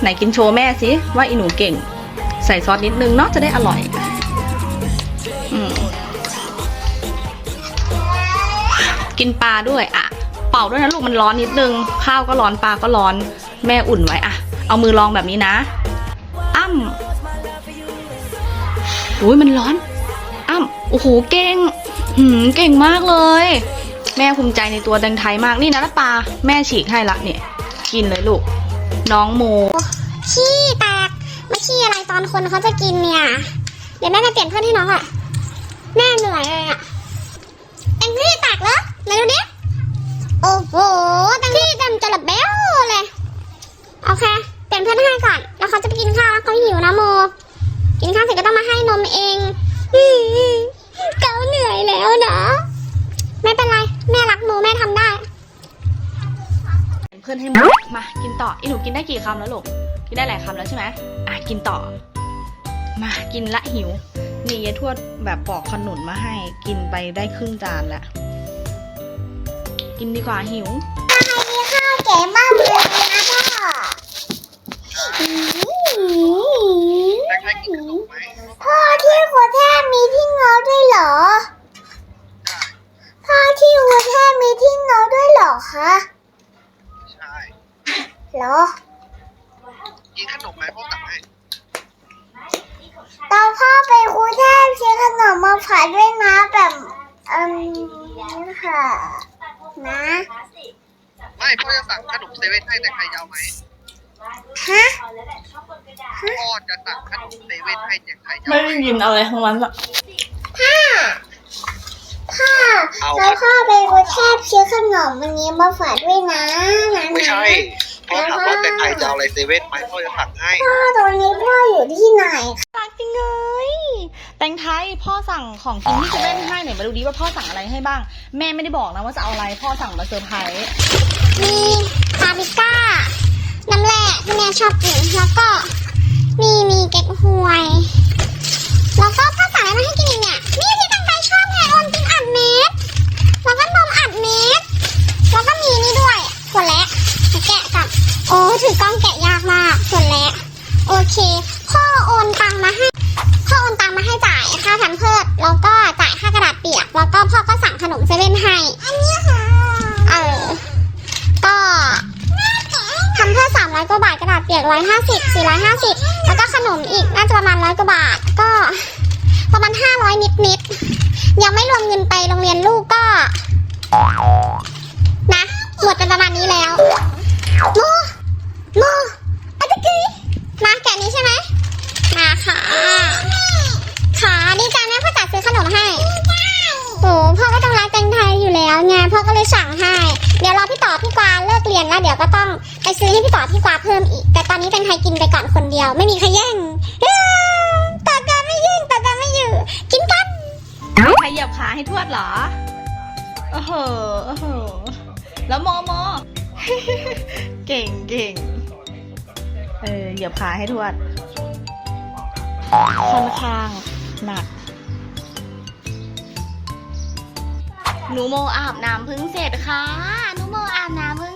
ไหนกินโชว์แม่สิว่าอีหนูเก่ง ใส่ซอสนิดนึงเนาะจะได้อร่อยอกินปลาด้วยอะ เป่าด้วยนะลูกมันร้อนนิดนึง ข้าวก็ร้อนปลาก็ร้อน แม่อุ่นไว้อะ เอามือลองแบบนี้นะ อ้ำอุ้ยมันร้อน อ้ำโอ้โหเก่งหืมเก่งมากเลย แม่ภูมิใจในตัวแตงไทยมากนี่นะละปลาแม่ฉีกให้ละเนี่ย กินเลยลูก น้องโมขี้แตกไมาขี้อะไรตอนคนเขาจะกินเนี่ย เดี๋ยวแม่ไปเปลี่ยนเพื่อนให้น้องอะ แม่เหนื่อยเลยอะเอ็งขี้แตกเหรอไหนดูดิโอ้โหตังขี้เต็มจระเบลเลยโอเคเปลี่ยนเพื่อนให้ก่อน แล้วเขาจะไปกินข้าวแล้วเขาหิวนะโม กินข้าวเสร็จก็ต้องมาให้นมเองอืมเขาเหนื่อยแล้วนะ ไม่เป็นไร แม่รักโมแม่ทำได้ เพื่อนให้หมดมา กิน ต่ออีหนูกินได้กี่คำแล้วลูกกินได้หลายคำแล้วใช่ไหมอะกินต่อ มากินละหิว นี่ยายทวดแบบปอกขนุนมาให้ กินไปได้ครึ่งจานแล้วกินดีกว่าหิวมีข้าวเก๋มากเลยนะพ่อแตงไทยกินขนมไหมพ่อที่หัวแทบมีที่เงาด้วยเหรอ พ่อที่หัวแทบมีที่เงาด้วยเหรอคะใช่ เหรอ กินขนมไหมพ่อตักให้ตอนพ่อไปครูแทบซื้อขนมมาฝากด้วยนะแบบอืมค่ะนะไม่พ่อจะสั่งขนมเซเว่นให้แตงไทยยาวไหมฮะพ่อจะสั่งขนมเซเว่นให้แตงไทยยาวไม่ไหมได้ยินอะไรทั้งนั้นอะพ่อพ่อเอาแล้วพ่อไปครูแทบซื้อขนมวันนี้มาฝากด้วยนะนะไม่ใช่ พ่อถามว่าแตงไทยจะเอาอะไรเซเว่นไหมพ่อจะสั่งให้ พ่อตอนนี้พ่ออยู่ที่ไหนรักจริงเลยแตงไทยพ่อสั่งของกินที่เซเว่นให้หน่อยมาดูดิว่าพ่อสั่งอะไรให้บ้าง แม่ไม่ได้บอกนะว่าจะเอาอะไรพ่อสั่งมาเซอร์ไพรส์มีปาปริก้า น้ำแร่ที่แม่ชอบกินแล้วก็ มีมีเก๊กฮวย แล้วก็ภาษาอะไรมาให้กินอีกเนี่ยนี่ที่ เค พ่อโอนตังมาให้ พ่อโอนตังมาให้จ่ายค่าแพมเพิร์ดแล้วก็จ่ายค่ากระดาษเปียก แล้วก็พ่อก็สั่งขนมเซเว่นให้ อันนี้ค่ะ เออ ก็ทำเพื่อสามร้อยกว่าบาทกระดาษเปียกร้อยห้าสิบสี่ร้อยห้าสิบแล้วก็ขนมอีกน่าจะประมาณร้อยกว่าบาท ก็ประมาณห้าร้อยนิดนิดๆยังไม่รวมเงินไปโรงเรียนลูกก็ นะหมดเป็นประมาณนี้แล้วโม แล้วไงพ่อก็เลยสั่งให้ เดี๋ยวรอพี่ต่อพี่กวาเลิกเรียนแล้วเดี๋ยวก็ต้องไปซื้อให้พี่ต่อพี่กวาเพิ่มอีก แต่ตอนนี้แตงไทยกินไปก่อนคนเดียว ไม่มีใครแย่งต่อกันไม่แย่งต่อกันไม่อยู่ กินกันใครเหยียบขาให้ทวดเหรอโอ้โหโอ้โหแล้วโมโมเก่งเก่งเออเหยียบขาให้ทวดค่อนข้างหนัก หนูโมอาบน้ำพึ่งเสร็จค่ะ หนูโมอาบน้ำพึ่ง